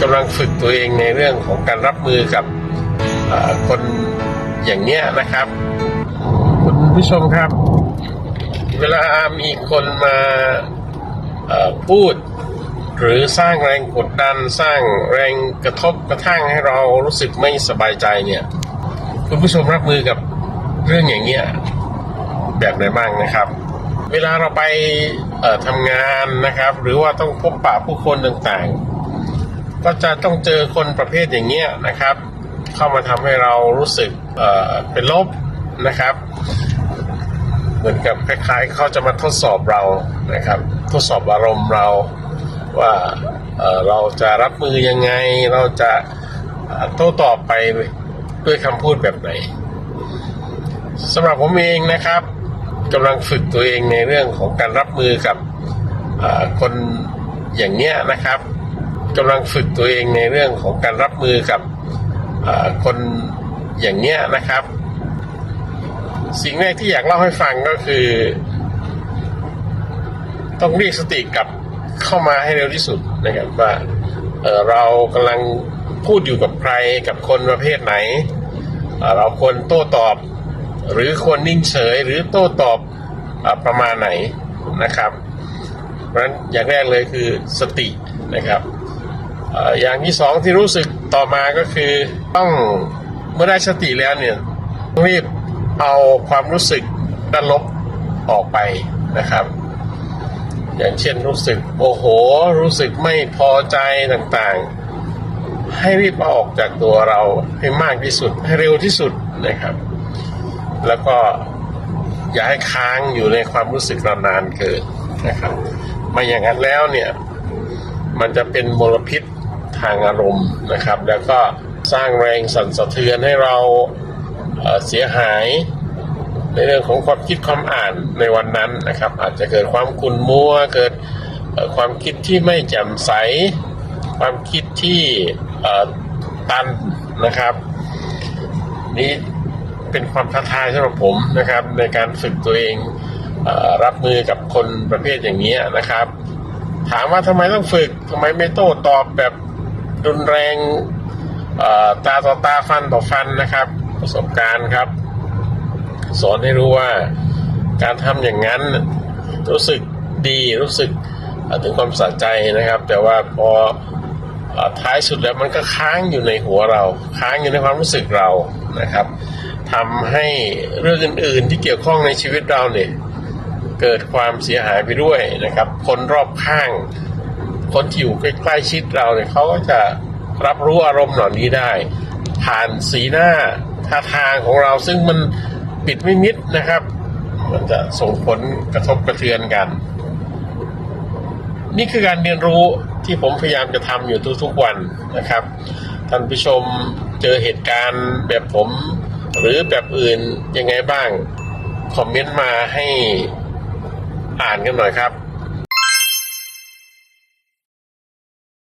กำลังฝึกตัวเองในเรื่องของการรับมือกับคนอย่างเนี้ยนะครับ คุณผู้ชมครับ เวลามีคนมาพูด หรือสร้างแรงกดดันสร้างแรงกระทบกระทั่งให้เรารู้สึกไม่สบายใจเนี่ย คุณผู้ชมรับมือกับเรื่องอย่างเงี้ยแบบไหนบ้างนะครับ เวลาเราไปทำงานนะครับ หรือว่าต้องพบปะผู้คนต่างๆ ก็จะต้องเจอคนประเภทอย่างเงี้ยนะครับ เข้ามาทำให้เรารู้สึกเอ่อเป็นลบนะครับ เหมือนกับคล้ายๆเขาจะมาทดสอบเรานะครับ ทดสอบอารมณ์เราว่าเเราจะรับมือยังไง เราจะโต้ตอบไปด้วยคำพูดแบบไหนสำหรับผมเองนะครับกำลังฝึกตัวเองในเรื่องของการรับมือกับคนอย่างเนี้ยนะครับ กำลังฝึกตัวเองในเรื่องของการรับมือกับคนอย่างเนี้ยนะครับ สิ่งแรกที่อยากเล่าให้ฟังก็คือ ต้องเรียกสติกลับเข้ามาให้เร็วที่สุดนะครับว่าเเรากำลังพูดอยู่กับใครกับคนประเภทไหนเเราควรโต้ตอบ หรือควรนิ่งเฉยหรือโต้ตอบอประมาณไหนนะครับเพราะฉะนั้นอย่างแรกเลยคือสตินะครับ อย่างที่สองที่รู้สึกต่อมาก็คือต้องเมื่อได้สติแล้วเนี่ยต้องรีบเอาความรู้สึกด้านลบออกไปนะครับ อย่างเช่นรู้สึกโอ้โห รู้สึกไม่พอใจต่างๆ ให้รีบเอาออกจากตัวเราให้มากที่สุด ให้เร็วที่สุดนะครับ แล้วก็อย่าให้ค้างอยู่ในความรู้สึกนานเกินนะครับไม่อย่างนั้นแล้วเนี่ย มันจะเป็นมลพิษ ทางอารมณ์นะครับ แล้วก็สร้างแรงสั่นสะเทือนให้เราเสียหายในเรื่องของความคิดความอ่านในวันนั้นนะครับ อาจจะเกิดความขุ่นมัวเกิดความคิดที่ไม่แจ่มใส ความคิดที่ตันนะครับ นี่เป็นความท้าทายสำหรับผมนะครับ ในการฝึกตัวเองรับมือกับคนประเภทอย่างนี้นะครับ ถามว่าทำไมต้องฝึกทำไมไม่โต้ตอบแบบ รุนแรงตาต่อตาฟันต่อฟันนะครับ ประสบการณ์ครับ สอนให้รู้ว่าการทำอย่างนั้นรู้สึกดีรู้สึกถึงความสะใจนะครับ แต่ว่าพอเอ่อท้ายสุดแล้วมันก็ค้างอยู่ในหัวเรา ค้างอยู่ในความรู้สึกเรานะครับทำให้เรื่องอื่น ๆ ที่เกี่ยวข้องในชีวิตเราเนี่ยเกิดความเสียหายไปด้วยนะครับ คนรอบข้าง คนที่อยู่ใกล้ๆชิดเราเนี่ยเขาก็จะรับรู้อารมณ์เหล่านี้ได้ ผ่านสีหน้าท่าทางของเราซึ่งมันปิดไม่มิดนะครับ มันจะส่งผลกระทบกระเทือนกัน นี่คือการเรียนรู้ที่ผมพยายามจะทำอยู่ทุกๆวันนะครับท่านผู้ชมเจอเหตุการณ์แบบผม หรือแบบอื่นยังไงบ้าง คอมเมนต์มาให้อ่านกันหน่อยครับ